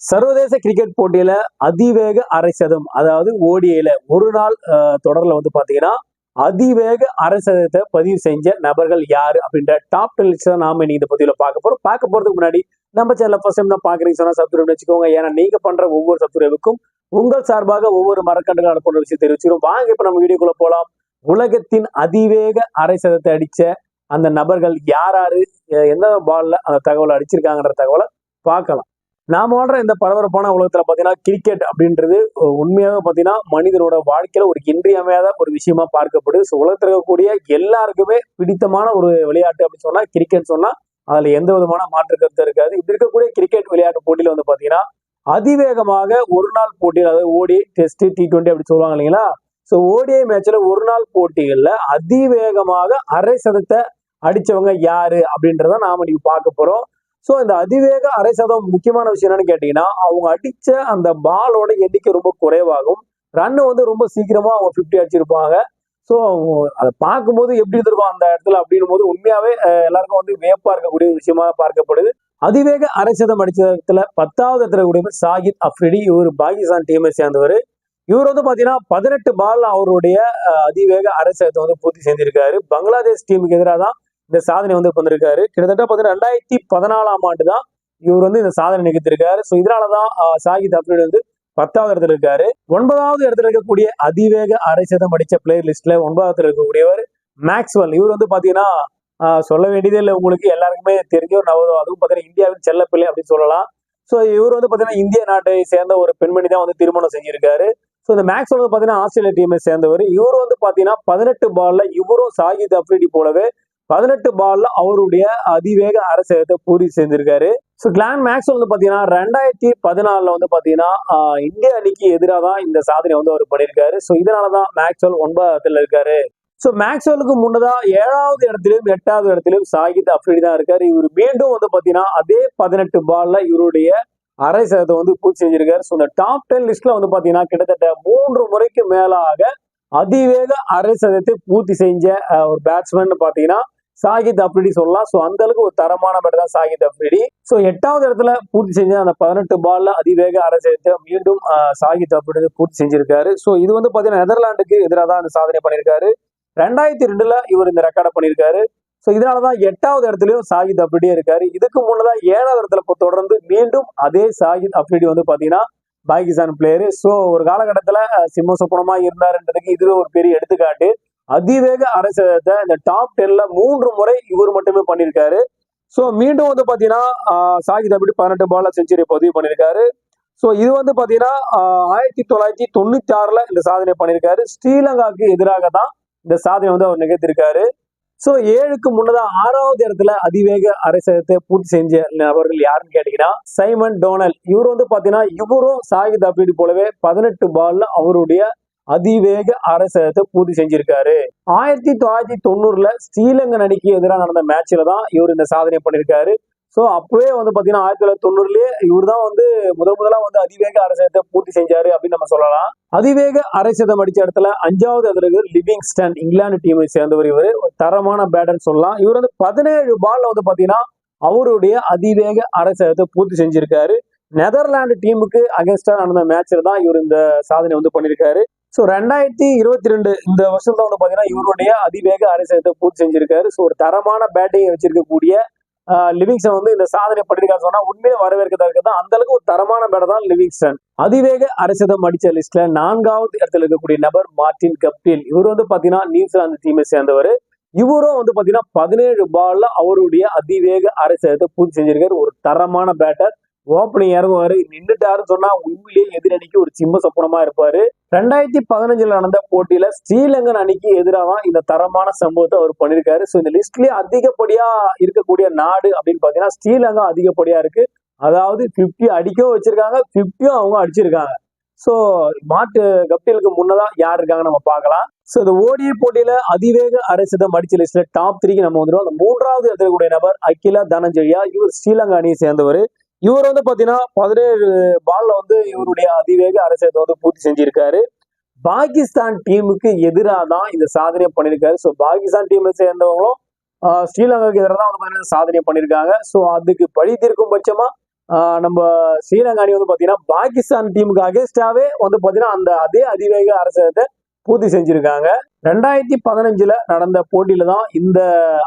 சர்வதேச கிரிக்கெட் போட்டியில அதிவேக அரை சதம் அதாவது ஓடிஐல ஒரு நாள் தொடர்ல வந்து பாத்தீங்கன்னா அதிவேக அரை சதத்தை பதிவு செஞ்ச நபர்கள் யாரு அப்படின்ற டாப் டென் லிஸ்ட் தான் நாம இன்னைக்கு இந்த பதிவுல பார்க்க போறோம். பார்க்க போறதுக்கு முன்னாடி நம்ம சேனல் ஃபர்ஸ்ட் டைம் தான் பாக்குறீங்க சொன்னா சப்ஸ்கிரைப் வச்சுக்கோங்க. ஏன்னா நீங்க பண்ற ஒவ்வொரு சப்ஸ்கிரைபுக்கும் உங்கள் சார்பாக ஒவ்வொரு மரக்கண்டுகள் அனுப்புற விஷயம் தெரிவிச்சிடும் வாங்க இப்ப நம்ம வீடியோக்குள்ள போலாம். உலகத்தின் அதிவேக அரை சதத்தை அடிச்ச அந்த நபர்கள் யார் யாரு? எந்த பால்ல அந்த தகவலை அடிச்சிருக்காங்கன்ற தகவலை பார்க்கலாம். நாம் வாழ்ற இந்த பரபரப்பான உலகத்துல பாத்தீங்கன்னா கிரிக்கெட் அப்படின்றது உண்மையாக பார்த்தீங்கன்னா பாத்தீங்கன்னா மனிதனோட வாழ்க்கையில ஒரு இன்றியமையாத ஒரு விஷயமா பார்க்கப்படுது. ஸோ உலகத்தில் இருக்கக்கூடிய எல்லாருக்குமே பிடித்தமான ஒரு விளையாட்டு அப்படின்னு சொன்னா கிரிக்கெட் சொன்னா அதுல எந்த விதமான மாற்று கருத்து இருக்காது. இப்படி இருக்கக்கூடிய கிரிக்கெட் விளையாட்டு போட்டியில வந்து பாத்தீங்கன்னா அதிவேகமாக ஒரு நாள் போட்டியில் அதாவது ஓடி டெஸ்ட் டி ட்வெண்ட்டி அப்படி சொல்லுவாங்க இல்லைங்களா? ஸோ ஓடிஐ மேட்ச்ல ஒரு நாள் போட்டிகளில் அதிவேகமாக அரை சதத்தை அடிச்சவங்க யாரு அப்படின்றத நாம இன்னைக்கு பார்க்க போறோம். ஸோ இந்த அதிவேக அரை சதம் முக்கியமான விஷயம் என்னன்னு கேட்டீங்கன்னா அவங்க அடிச்ச அந்த பாலோட எண்ணிக்கை ரொம்ப குறைவாகும். ரன் வந்து ரொம்ப சீக்கிரமா அவங்க ஃபிஃப்டி அடிச்சிருப்பாங்க. ஸோ அதை பார்க்கும்போது எப்படி இருந்திருக்கும் அந்த இடத்துல அப்படின்னும் போது உண்மையாவே எல்லாருக்கும் வந்து வியப்பா இருக்கக்கூடிய ஒரு விஷயமா பார்க்கப்படுது. அதிவேக அரை சதம் அடிச்ச இடத்துல பத்தாவது இடத்துல கூடிய சாகித் அஃப்ரிடி. இவர் பாகிஸ்தான் டீமை சேர்ந்தவர். இவர் வந்து பாத்தீங்கன்னா பதினெட்டு பால் அவருடைய அதிவேக அரை சதத்தை வந்து பூர்த்தி செஞ்சிருக்காரு. பங்களாதேஷ் டீமுக்கு எதிராக தான் இந்த சாதனை வந்து பண்ணிருக்காரு. கிட்டத்தட்ட பார்த்தீங்கன்னா ரெண்டாயிரத்தி பதினாலாம் ஆண்டு தான் இவர் வந்து இந்த சாதனை நிகழ்த்திருக்காரு. ஸோ இதனாலதான் தான் சாகித் அப்ரீட் வந்து பத்தாவது இடத்துல இருக்காரு. ஒன்பதாவது இடத்துல இருக்கக்கூடிய அதிவேக அரை சதம் அடிச்ச பிளேயர் லிஸ்ட்ல ஒன்பதாவது இருக்கக்கூடியவர் மேக்ஸ்வெல். இவர் வந்து பாத்தீங்கன்னா சொல்ல வேண்டியதே இல்லை உங்களுக்கு எல்லாருக்குமே தெரிஞ்ச ஒரு நபர் அதுவும் பாத்தீங்கன்னா இந்தியாவின் செல்லப்பிள்ளை அப்படின்னு சொல்லலாம். ஸோ இவர் வந்து பாத்தீங்கன்னா இந்திய நாட்டை சேர்ந்த ஒரு பெண்மணி தான் வந்து திருமணம் செஞ்சிருக்காரு. ஸோ இந்த மேக்ஸ் வந்து பாத்தீங்கன்னா ஆஸ்திரேலியா டீமை சேர்ந்தவர். இவர் வந்து பாத்தீங்கன்னா பதினெட்டு பால்ல இவரும் சாகித் அப்ரிடி போலவே பதினெட்டு பால்ல அவருடைய அதிவேக அரசகத்தை பூர்த்தி செஞ்சிருக்காரு. ஸோ கிளான் மேக்ஸ் வந்து பாத்தீங்கன்னா ரெண்டாயிரத்தி பதினாலுல வந்து பாத்தீங்கன்னா இந்திய அணிக்கு எதிராக தான் இந்த சாதனை வந்து அவர் பண்ணியிருக்காரு ஸோ இதனாலதான் மேக்ஸ்வெல் ஒன்பதாவதுல இருக்காரு. ஸோ மேக்ஸ்வெலுக்கு முன்னதாக ஏழாவது இடத்திலும் எட்டாவது இடத்திலும் சாகித் அப்ரிடி தான் இருக்காரு. இவர் மீண்டும் வந்து பாத்தீங்கன்னா அதே பதினெட்டு பால்ல இவருடைய அரை சதத்தை வந்து பூர்த்தி செஞ்சிருக்காரு. ஸோ இந்த டாப் டென் லிஸ்ட்ல வந்து பாத்தீங்கன்னா கிட்டத்தட்ட மூன்று முறைக்கு மேலாக அதிவேக அரை சதத்தை பூர்த்தி செஞ்ச ஒரு பேட்ஸ்மேன் பாத்தீங்கன்னா சாகித் அப்ரிடி சொல்லலாம். ஸோ அந்த அளவுக்கு ஒரு தரமான பேட் தான் சாகித் அப்ரிடி. ஸோ எட்டாவது இடத்துல பூர்த்தி செஞ்ச அந்த பதினெட்டு பால்ல அதிவேக அரை மீண்டும் சாகித் அப்ரிடி பூர்த்தி செஞ்சிருக்காரு. ஸோ இது வந்து பார்த்தீங்கன்னா நெதர்லாண்டுக்கு எதிராக தான் அந்த சாதனை பண்ணியிருக்காரு ரெண்டாயிரத்தி ரெண்டுல இவர் இந்த ரெக்கார்டை பண்ணியிருக்காரு ஸோ இதனால தான் எட்டாவது இடத்துலையும் சாகித் அப்ரிடியே இருக்காரு. இதுக்கு முன்னதான் ஏழாவது இடத்துல இப்போ தொடர்ந்து மீண்டும் அதே சாகித் அப்ரிடி வந்து பார்த்தீங்கன்னா பாகிஸ்தான் பிளேயரு ஸோ ஒரு காலகட்டத்தில் சிம்ம சொப்பனமாக இருந்தாருன்றதுக்கு இதுவே ஒரு பெரிய எடுத்துக்காட்டு. அதிவேக அரசியலத்தை இந்த டாப் டென்ல மூன்று முறை இவர் மட்டுமே பண்ணியிருக்காரு. ஸோ மீண்டும் வந்து பார்த்தீங்கன்னா சாகித் அப்படி பதினெட்டு பால்ல செஞ்சுரி பதிவு பண்ணியிருக்காரு. ஸோ இது வந்து பார்த்தீங்கன்னா ஆயிரத்தி தொள்ளாயிரத்தி தொண்ணூத்தி ஆறுல இந்த சாதனை பண்ணியிருக்காரு. ஸ்ரீலங்காவுக்கு எதிராக தான் இந்த சாதனை வந்து அவர் நிகழ்த்திருக்காரு ஸோ ஏழுக்கு முன்னதாக ஆறாவது இடத்துல அதிவேக அரசியலத்தை பூர்த்தி செஞ்ச நபர்கள் யாருன்னு கேட்டீங்கன்னா சைமன் டோனல். இவர் வந்து பார்த்தீங்கன்னா இவரும் சாகித் அப்ரிடி போலவே பதினெட்டு பால்ல அவருடைய அதிவேக அரசகத்தை பூர்த்தி செஞ்சிருக்காரு. ஆயிரத்தி தொள்ளாயிரத்தி தொண்ணூறுல ஸ்ரீலங்கன் அணிக்கு எதிராக நடந்த மேட்ச்ல தான் இவர் இந்த சாதனை பண்ணியிருக்காரு ஸோ அப்பவே வந்து பாத்தீங்கன்னா ஆயிரத்தி தொள்ளாயிரத்தி தொண்ணூறுலயே இவர் தான் வந்து முதல் முதலா வந்து அதிவேக அரசத்தை பூர்த்தி செஞ்சாரு அப்படின்னு நம்ம சொல்லலாம். அதிவேக அரசதம் அடிச்ச இடத்துல அஞ்சாவது இடத்துல லிவிங் லிவிங்ஸ்டன் இங்கிலாந்து டீமை சேர்ந்தவர் இவர். தரமான பேட்டர் சொல்லலாம். இவர் வந்து பதினேழு பால்ல வந்து பாத்தீங்கன்னா அவருடைய அதிவேக அரசத்தை பூர்த்தி செஞ்சிருக்காரு. நெதர்லாந்து டீமுக்கு அகேன்ஸ்டா நடந்த மேட்ச்ல தான் இவர் இந்த சாதனை வந்து பண்ணியிருக்காரு ஸோ ரெண்டாயிரத்தி இருபத்தி ரெண்டு இந்த வருஷம் தான் வந்து பாத்தீங்கன்னா இவருடைய அதிவேக அரைசதத்தை பூர்த்தி செஞ்சிருக்காரு. ஸோ ஒரு தரமான பேட்டிங்கை வச்சிருக்கக்கூடிய லிவிங்ஸ்டன் வந்து இந்த சாதனை பண்ணிருக்காரு சொன்னா உண்மையிலே வரவேற்கத்தக்க தான். அந்த அளவுக்கு ஒரு தரமான பேட்டர் தான் லிவிங்ஸ்டன் அதிவேக அரசதம் அடிச்ச லிஸ்ட்ல நான்காவது இடத்துல இருக்கக்கூடிய நபர் மார்டின் கப்டில் இவர் வந்து பாத்தீங்கன்னா நியூசிலாந்து டீமை சேர்ந்தவர். இவரும் வந்து பாத்தீங்கன்னா பதினேழு பால்ல அவருடைய அதிவேக அரசதத்தை பூர்த்தி செஞ்சிருக்காரு. ஒரு தரமான பேட்டர் ஓப்பனிங் இறங்குவாரு. நின்றுட்டாருன்னு சொன்னா உண்மையிலேயே எதிரணிக்கு ஒரு சிம்ம சொப்பனமா இருப்பாரு. ரெண்டாயிரத்தி பதினஞ்சுல நடந்த போட்டியில ஸ்ரீலங்கன் அணிக்கு எதிராக இந்த தரமான சம்பவத்தை அவர் பண்ணிருக்காரு ஸோ இந்த லிஸ்ட்லயே அதிகப்படியா இருக்கக்கூடிய நாடு அப்படின்னு பாத்தீங்கன்னா ஸ்ரீலங்கா அதிகப்படியா இருக்கு. அதாவது 50 அடிக்கவும் வச்சிருக்காங்க 50 அவங்க அடிச்சிருக்காங்க. ஸோ மாட்டு கப்டிலுக்கு முன்னதான் யார் இருக்காங்க நம்ம பார்க்கலாம். ஸோ இந்த ஓடிய போட்டியில அதிவேக அரசிதம் அடிச்ச லிஸ்ட்ல டாப் த்ரீக்கு நம்ம வந்துடும் அந்த மூன்றாவது இடத்துல கூடிய நபர் அகிலா தனஞ்செழியா இவர் ஸ்ரீலங்கா அணியை சேர்ந்தவர். இவர் வந்து பாத்தீங்கன்னா பதினேழு பால்ல வந்து இவருடைய அதிவேக அரசியத்தை வந்து பூர்த்தி செஞ்சிருக்காரு. பாகிஸ்தான் டீமுக்கு எதிராக தான் இந்த சாதனையை பண்ணியிருக்காரு ஸோ பாகிஸ்தான் டீமை சேர்ந்தவங்களும் ஸ்ரீலங்காவுக்கு எதிராக தான் வந்து பாத்தீங்கன்னா சாதனை பண்ணியிருக்காங்க ஸோ அதுக்கு பழி தீர்க்கும் பட்சமா நம்ம ஸ்ரீலங்கா அணி வந்து பாத்தீங்கன்னா பாகிஸ்தான் டீமுக்கு அகேன்ஸ்டாவே வந்து பாத்தீங்கன்னா அந்த அதே அதிவேக அரசியத்தை பூர்த்தி செஞ்சிருக்காங்க. ரெண்டாயிரத்தி பதினஞ்சுல நடந்த போட்டியில தான் இந்த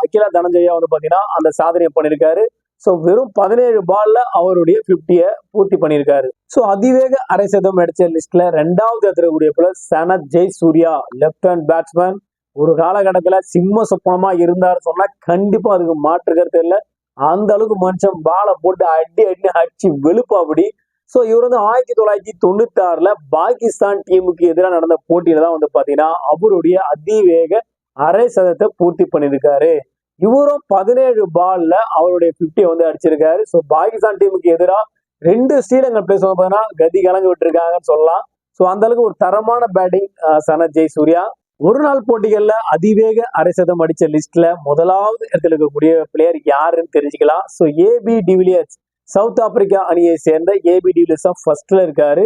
அகிலா தனஞ்சயா வந்து பாத்தீங்கன்னா அந்த சாதனையை பண்ணியிருக்காரு ஸோ வெறும் பதினேழு பால்ல அவருடைய பிப்டிய பூர்த்தி பண்ணியிருக்காரு. ஸோ அதிவேக அரை சதம் அடிச்ச லிஸ்ட்ல ரெண்டாவது இருக்கக்கூடிய பிள்ளை Sanath Jayasuriya left hand batsman ஒரு காலகட்டத்துல சிம்ம சொப்பனமா இருந்தாரு சொன்னா கண்டிப்பா அதுக்கு மாற்று கருத்து இல்லை. அந்த அளவுக்கு மனுஷன் பாலை போட்டு அடி அடி அடிச்சு வெளுப்பாபடி ஸோ இவர் வந்து ஆயிரத்தி தொள்ளாயிரத்தி தொண்ணூத்தி ஆறுல பாகிஸ்தான் டீமுக்கு எதிராக நடந்த போட்டியில தான் வந்து பாத்தீங்கன்னா அவருடைய அதிவேக அரை சதத்தை பூர்த்தி பண்ணியிருக்காரு. இவரும் பதினேழு பால்ல அவருடைய பிப்டியை வந்து அடிச்சிருக்காரு. ஸோ பாகிஸ்தான் டீமுக்கு எதிராக ரெண்டு ஸ்ரீலங்கன் பிளேஸ் வந்து பார்த்தீங்கன்னா கதி கலங்கி விட்டுருக்காங்கன்னு சொல்லலாம். ஸோ அந்த அளவுக்கு ஒரு தரமான பேட்டிங் சனத் ஜெய் சூர்யா. ஒரு நாள் போட்டிகள்ல அதிவேக அரைசதம் அடித்த அடிச்ச லிஸ்ட்ல முதலாவது இடத்துல இருக்கக்கூடிய பிளேயர் யாருன்னு தெரிஞ்சுக்கலாம். So AB de Villiers South Africa அணியை சேர்ந்த ஏபி டிவிலியர்ஸ் தான் ஃபர்ஸ்ட்ல இருக்காரு.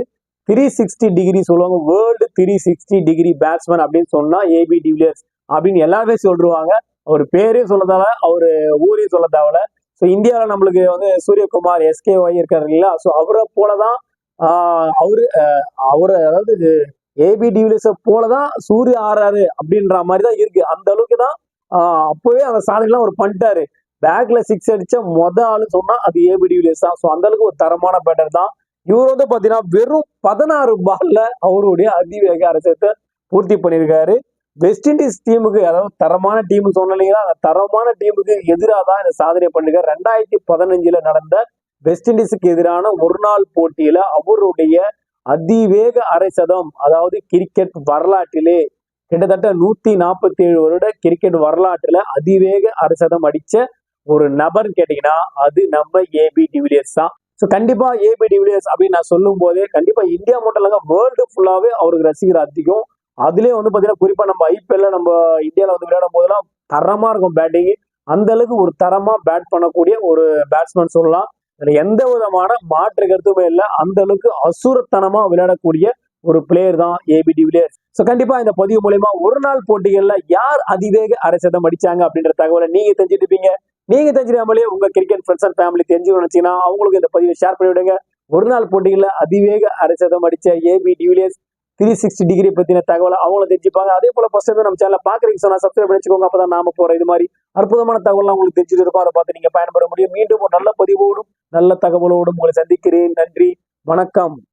த்ரீ சிக்ஸ்டி டிகிரி சொல்லுவாங்க. World three sixty degree batsman அப்படின்னு சொன்னா ஏபி டிவிலியர்ஸ் அப்படின்னு எல்லாருமே சொல்லிருவாங்க. அவர் பேரையும் சொல்ல தேவை அவர் ஊரையும் சொல்ல தேவையில்ல ஸோ இந்தியாவில் நம்மளுக்கு வந்து சூரியகுமார் எஸ்கே ஒய் இருக்காரு இல்லையா ஸோ அவரை போல தான் அவர் அவர் அவரை அதாவது ஏபி டிவிலியர்ஸை போலதான் சூரிய ஆறாரு அப்படின்ற மாதிரி தான் இருக்கு. அந்த அளவுக்கு தான் அப்போவே அந்த சாதனைலாம் அவர் பண்ணிட்டாரு. பேக்ல சிக்ஸ் அடிச்ச மொத ஆளு சொன்னா அது ஏபி டிவிலியர்ஸ் தான். ஸோ அந்த அளவுக்கு ஒரு தரமான பேட்டர் தான். இவர் வந்து பார்த்தீங்கன்னா வெறும் பதினாறு பால்ல அவருடைய அதிவேக அரசத்தை பூர்த்தி பண்ணியிருக்காரு. வெஸ்ட் இண்டீஸ் டீமுக்கு அதாவது தரமான டீம் சொன்னீங்கன்னா அந்த தரமான டீமுக்கு எதிராக தான் இந்த சாதனை பண்ணுங்க. ரெண்டாயிரத்தி பதினஞ்சுல நடந்த வெஸ்ட் இண்டீஸுக்கு எதிரான ஒரு நாள் போட்டியில அவருடைய அதிவேக அரை சதம் அதாவது கிரிக்கெட் வரலாற்றிலே கிட்டத்தட்ட நூத்தி நாற்பத்தி ஏழு வருட கிரிக்கெட் வரலாற்றுல அதிவேக அரை சதம் அடிச்ச ஒரு நபர்னு கேட்டீங்கன்னா அது நம்ம ஏபி டிவிலியர்ஸ் தான். ஸோ கண்டிப்பா ஏபி டிவிலியர்ஸ் அப்படின்னு நான் சொல்லும் போதே கண்டிப்பா இந்தியா மட்டும் இல்லைங்க வேர்ல்டு ஃபுல்லாவே அவருக்கு ரசிகர் அதிகம். அதுலயே வந்து பாத்தீங்கன்னா குறிப்பா நம்ம ஐபிஎல்ல நம்ம இந்தியாவில் வந்து விளையாடும் போதெல்லாம் தரமா இருக்கும் பேட்டிங் அந்த அளவுக்கு ஒரு தரமா பேட் பண்ணக்கூடிய ஒரு பேட்ஸ்மேன் சொல்லலாம். எந்த விதமான மாற்று கருத்துமே இல்லை. அந்த அளவுக்கு அசுரத்தனமா விளையாடக்கூடிய ஒரு பிளேயர் தான் ஏபி டிவிலியர்ஸ் ஸோ கண்டிப்பா இந்த பதிவு மூலயமா ஒரு நாள் போட்டிகள்ல யார் அதிவேக அரை சதம் அடிச்சாங்க அப்படின்ற தகவலை நீங்க தெரிஞ்சுட்டு நீங்க தெரிஞ்சிடாமலே உங்க கிரிக்கெட் ஃப்ரெண்ட்ஸ் அண்ட் ஃபேமிலி தெரிஞ்சு நினைச்சீங்கன்னா அவங்களுக்கு இந்த பதிவை ஷேர் பண்ணி விடுங்க ஒரு நாள் போட்டிகள்ல அதிவேக அரை சதம் அடிச்ச AB de Villiers three sixty degree பத்தின தகவலை அவங்களும் தெரிஞ்சுப்பாங்க. அதே போல பசங்க டைம் நம்ம சேனல் பாக்குறீங்க சொன்னா சப்ஸ்கிரைப் பண்ணிச்சுக்கோங்க அப்பதான் நாம போற இது மாதிரி அற்புதமான தகவலாம் உங்களுக்கு தெரிஞ்சுட்டு இருக்கும். அதை பார்த்து நீங்க பயன்பெற முடியும். மீண்டும் ஒரு நல்ல பதிவோடும் நல்ல தகவலோடும் உங்களை சந்திக்கிறேன். நன்றி. வணக்கம்.